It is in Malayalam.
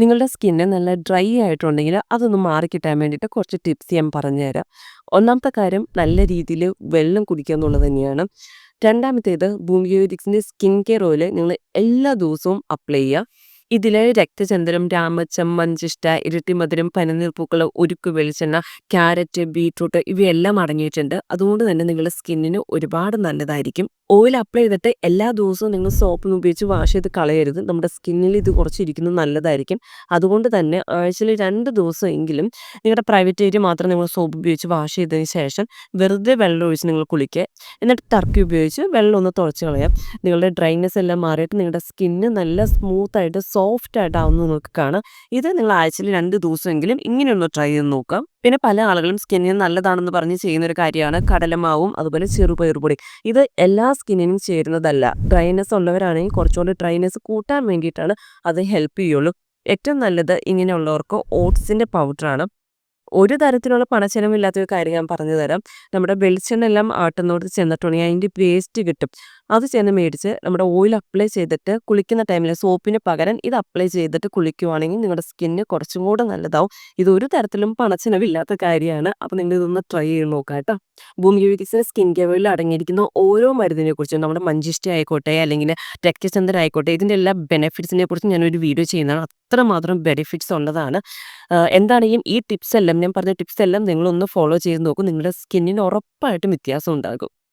നിങ്ങളുടെ സ്കിന്ന് നല്ല ഡ്രൈ ആയിട്ടുണ്ടെങ്കിൽ അതൊന്ന് മാറിക്കിട്ടാൻ വേണ്ടിയിട്ട് കുറച്ച് ടിപ്സ് ഞാൻ പറഞ്ഞുതരാം ഒന്നാമത്തെ കാര്യം നല്ല രീതിയിൽ വെള്ളം കുടിക്കുക എന്നുള്ളത് തന്നെയാണ്. രണ്ടാമത്തേത് ഭൂമിയോരിക്സിന്റെ സ്കിൻ കെയർ ഓയിൽ നിങ്ങൾ എല്ലാ ദിവസവും അപ്ലൈ ചെയ്യുക. ഇതിൽ രക്തചന്ദ്രം രാമച്ചം മഞ്ചിഷ്ട ഇരട്ടിമധുരം പനനീർപ്പൂക്കൾ ഉരുക്ക് വെളിച്ചെണ്ണ ക്യാരറ്റ് ബീട്രൂട്ട് ഇവയെല്ലാം അടങ്ങിയിട്ടുണ്ട്. അതുകൊണ്ട് തന്നെ നിങ്ങളുടെ സ്കിന്നിന് ഒരുപാട് നല്ലതായിരിക്കും. ഓയിൽ അപ്ലൈ ചെയ്തിട്ട് എല്ലാ ദിവസവും നിങ്ങൾ സോപ്പ് ഉപയോഗിച്ച് വാഷ് ചെയ്ത് കളയരുത്. നമ്മുടെ സ്കിന്നിൽ ഇത് കുറച്ചിരിക്കുന്നത് നല്ലതായിരിക്കും. അതുകൊണ്ട് തന്നെ ആഴ്ചയിൽ രണ്ട് ദിവസമെങ്കിലും നിങ്ങളുടെ പ്രൈവറ്റ് ഏരിയ മാത്രം നിങ്ങൾ സോപ്പ് ഉപയോഗിച്ച് വാഷ് ചെയ്തതിന് ശേഷം വെറുതെ വെള്ളം ഒഴിച്ച് നിങ്ങൾ കുളിക്കുക. എന്നിട്ട് ടർക്കി ഉപയോഗിച്ച് വെള്ളം ഒന്ന് തുളച്ച് കളയാം. നിങ്ങളുടെ ഡ്രൈനെസ് എല്ലാം മാറിയിട്ട് നിങ്ങളുടെ സ്കിന്ന് നല്ല സ്മൂത്തായിട്ട് സോഫ്റ്റ് ആയിട്ടാവുന്നത് നിങ്ങൾക്ക് കാണാം. ഇത് നിങ്ങൾ ആഴ്ചയിൽ രണ്ട് ദിവസമെങ്കിലും ഇങ്ങനെയൊന്ന് ട്രൈ ചെയ്ത് നോക്കാം. പിന്നെ പല ആളുകളും സ്കിന്നിന് നല്ലതാണെന്ന് പറഞ്ഞ് ചെയ്യുന്ന ഒരു കാര്യമാണ് കടലമാവും അതുപോലെ ചെറുപയറുപൊടി ഇത് എല്ലാ സ്കിന്നിനും ചേരുന്നതല്ല. ഡ്രൈനെസ് ഉള്ളവരാണെങ്കിൽ കുറച്ചുകൂടി ഡ്രൈനെസ് കൂട്ടാൻ വേണ്ടിയിട്ടാണ് അത് ഹെൽപ്പ് ചെയ്യുള്ളൂ. ഏറ്റവും നല്ലത് ഇങ്ങനെയുള്ളവർക്ക് ഓട്സിന്റെ പൗഡറാണ് ഒരു തരത്തിലുള്ള പണച്ചെലവില്ലാത്ത ഒരു കാര്യം ഞാൻ പറഞ്ഞു തരാം നമ്മുടെ വെളിച്ചെണ്ണ എല്ലാം ആട്ടുന്നോട് ചെന്നിട്ടുണ്ടെങ്കിൽ അതിന്റെ പേസ്റ്റ് കിട്ടും. അത് ചെന്ന് മേടിച്ച് നമ്മുടെ ഓയിൽ അപ്ലൈ ചെയ്തിട്ട് കുളിക്കുന്ന ടൈമിൽ സോപ്പിന് പകരം ഇത് അപ്ലൈ ചെയ്തിട്ട് കുളിക്കുവാണെങ്കിൽ നിങ്ങളുടെ സ്കിന്നിന് കുറച്ചും കൂടെ നല്ലതാവും. ഇത് ഒരു തരത്തിലും പണച്ചെലവില്ലാത്ത കാര്യമാണ്. അപ്പോൾ നിങ്ങൾ ഇതൊന്ന് ട്രൈ ചെയ്ത് നോക്കാം കേട്ടോ. ഭൂമി വികസന സ്കിൻ കെയറിൽ അടങ്ങിയിരിക്കുന്ന ഓരോ മരുന്നിനെ കുറിച്ചും നമ്മുടെ മഞ്ചിഷ്ടി ആയിക്കോട്ടെ അല്ലെങ്കിൽ രക്തചന്ദ്രൻ ആയിക്കോട്ടെ ഇതിന്റെ എല്ലാ ബെനിഫിറ്റ്സിനെ കുറിച്ച് ഞാനൊരു വീഡിയോ ചെയ്യുന്നതാണ്. അത്രമാത്രം ബെനിഫിറ്റ്സ് ഉള്ളതാണ്. എന്താണെങ്കിലും ഈ ടിപ്സ് എല്ലാം ഞാൻ പറഞ്ഞ ടിപ്സ് എല്ലാം നിങ്ങളൊന്ന് ഫോളോ ചെയ്ത് നോക്കും. നിങ്ങളുടെ സ്കിന്നിന് ഉറപ്പായിട്ടും വ്യത്യാസം ഉണ്ടാകും.